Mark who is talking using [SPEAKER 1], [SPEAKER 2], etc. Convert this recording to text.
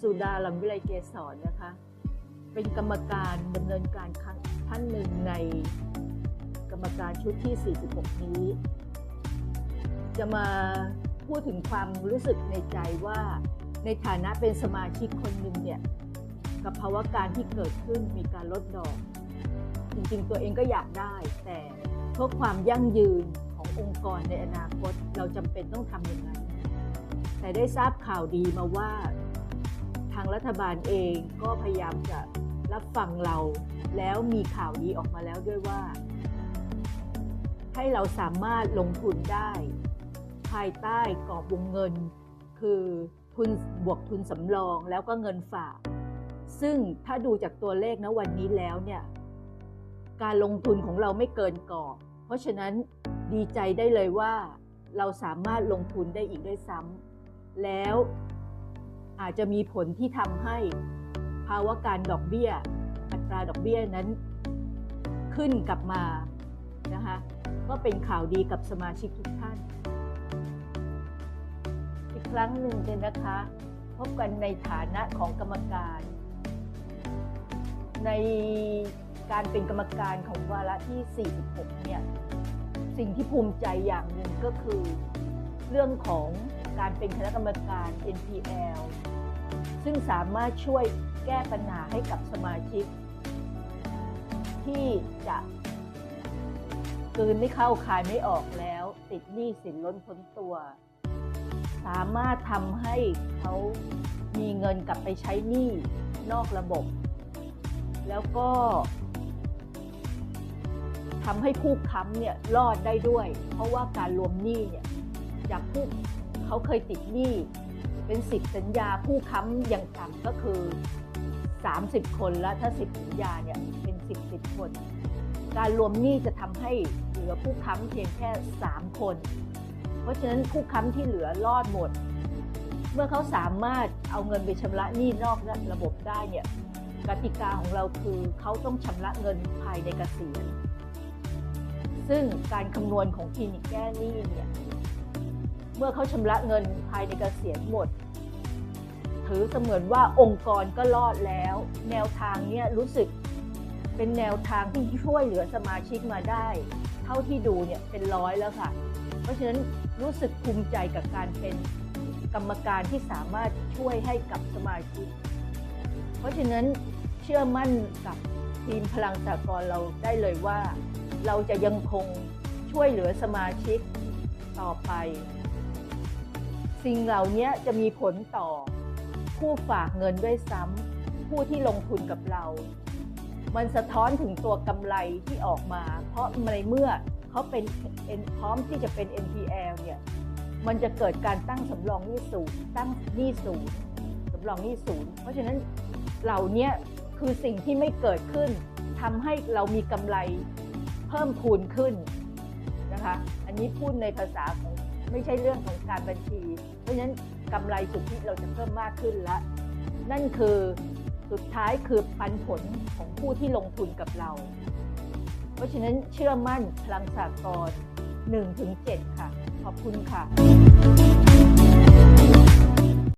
[SPEAKER 1] สุดาลัมวิไลเกษรนะคะ เป็นกรรมการดำเนินการครั้งท่านหนึ่งในกรรมการชุดที่ 46 นี้ จะมาพูดถึงความรู้สึกในใจว่าในฐานะเป็นสมาชิกคนหนึ่งเนี่ยกับภาวะการที่เกิดขึ้นมีการลดดอก จริงๆ ตัวเองก็อยากได้ แต่เพื่อความยั่งยืนขององค์กรในอนาคต เราจำเป็นต้องทำอย่างนั้นแต่ได้ทราบข่าวดีมาว่าางรัฐบาลเองก็พยายามจะรับฟังเรา แล้วมีข่าวดีออกมาแล้วด้วยว่า ให้เราสามารถลงทุนได้ ภายใต้กรอบวงเงิน คือทุนบวกทุนสำรองแล้วก็เงินฝาก ซึ่งถ้าดูจากตัวเลขนะวันนี้แล้วเนี่ยการลงทุนของเราไม่เกินกรอบ เพราะฉะนั้นดีใจได้เลยว่าเราสามารถลงทุนได้อีกด้วยซ้ำแล้ว อาจจะมีผลที่ทำให้ภาวะการดอกเบี้ย อัตราดอกเบี้ยนั้นขึ้นกลับมานะคะก็เป็นข่าวดีกับสมาชิกทุกท่าน อีกครั้งหนึ่งเลยนะคะ พบกันในฐานะของกรรมการ ในการเป็นกรรมการของวาระที่ 46 เนี่ย สิ่งที่ภูมิใจอย่างหนึ่งก็คือเรื่องของ การเป็นคณะกรรมการ NPL ซึ่งสามารถช่วยแก้ปัญหาให้กับสมาชิก ที่จะกืนไม่เข้าคายไม่ออกแล้ว ติดหนี้สินล้นพ้นตัว สามารถทำให้เขามีเงินกลับไปใช้หนี้นอกระบบ แล้วก็ทำให้ผู้ค้ำเนี่ยรอดได้ด้วย เพราะว่าการรวมหนี้เนี่ยจากผู้ เขาเคยติดหนี้เป็นสิบสัญญาผู้ค้ำอย่างต่ำก็คือ 30 คนแล้วถ้า 10 สัญญาเนี่ยเป็น 10 10 คน การรวมหนี้จะทำให้เหลือผู้ค้ำเพียงแค่ 3 คน เพราะฉะนั้นผู้ค้ำที่เหลือรอดหมด เมื่อเขาสามารถเอาเงินไปชำระหนี้นอกระบบได้เนี่ยกติกาของเราคือเขาต้องชำระเงินภายในเกษียณซึ่งการคำนวณของคลินิกแก้หนี้เนี่ย เมื่อเขาชำระเงินภายในเกษียณหมด ถือเสมือนว่าองค์กรก็รอดแล้ว แนวทางเนี่ยรู้สึกเป็นแนวทางที่ช่วยเหลือสมาชิกมาได้ เท่าที่ดูเนี่ยเป็นร้อยแล้วค่ะ เพราะฉะนั้นรู้สึกภูมิใจกับการเป็นกรรมการที่สามารถช่วยให้กับสมาชิก เพราะฉะนั้นเชื่อมั่นกับทีมพลังสากลเราได้เลยว่า เราจะยังคงช่วยเหลือสมาชิกต่อไป สิ่งเหล่านี้จะมีผลต่อ ผู้ฝากเงินด้วยซ้ำผู้ที่ลงทุนกับเรา มันสะท้อนถึงตัวกำไรที่ออกมา เพราะในเมื่อเขาเป็นพร้อมที่จะเป็น NPL เนี่ยมันจะเกิดการตั้งสำรองหนี้ศูนย์ตั้งหนี้ศูนย์สำรองหนี้ศูนย์เพราะฉะนั้นเหล่านี้คือสิ่งที่ไม่เกิดขึ้นทำให้เรามีกำไรเพิ่มพูนขึ้นนะคะ อันนี้พูดในภาษาของ ไม่ใช่เรื่องของการบัญชี เพราะฉะนั้นกำไรสุทธิเราจะเพิ่มมากขึ้นละ นั่นคือสุดท้ายคือปันผลของผู้ที่ลงทุนกับเรา เพราะฉะนั้นเชื่อมั่นพลังสากล1-7 ค่ะ ขอบคุณค่ะ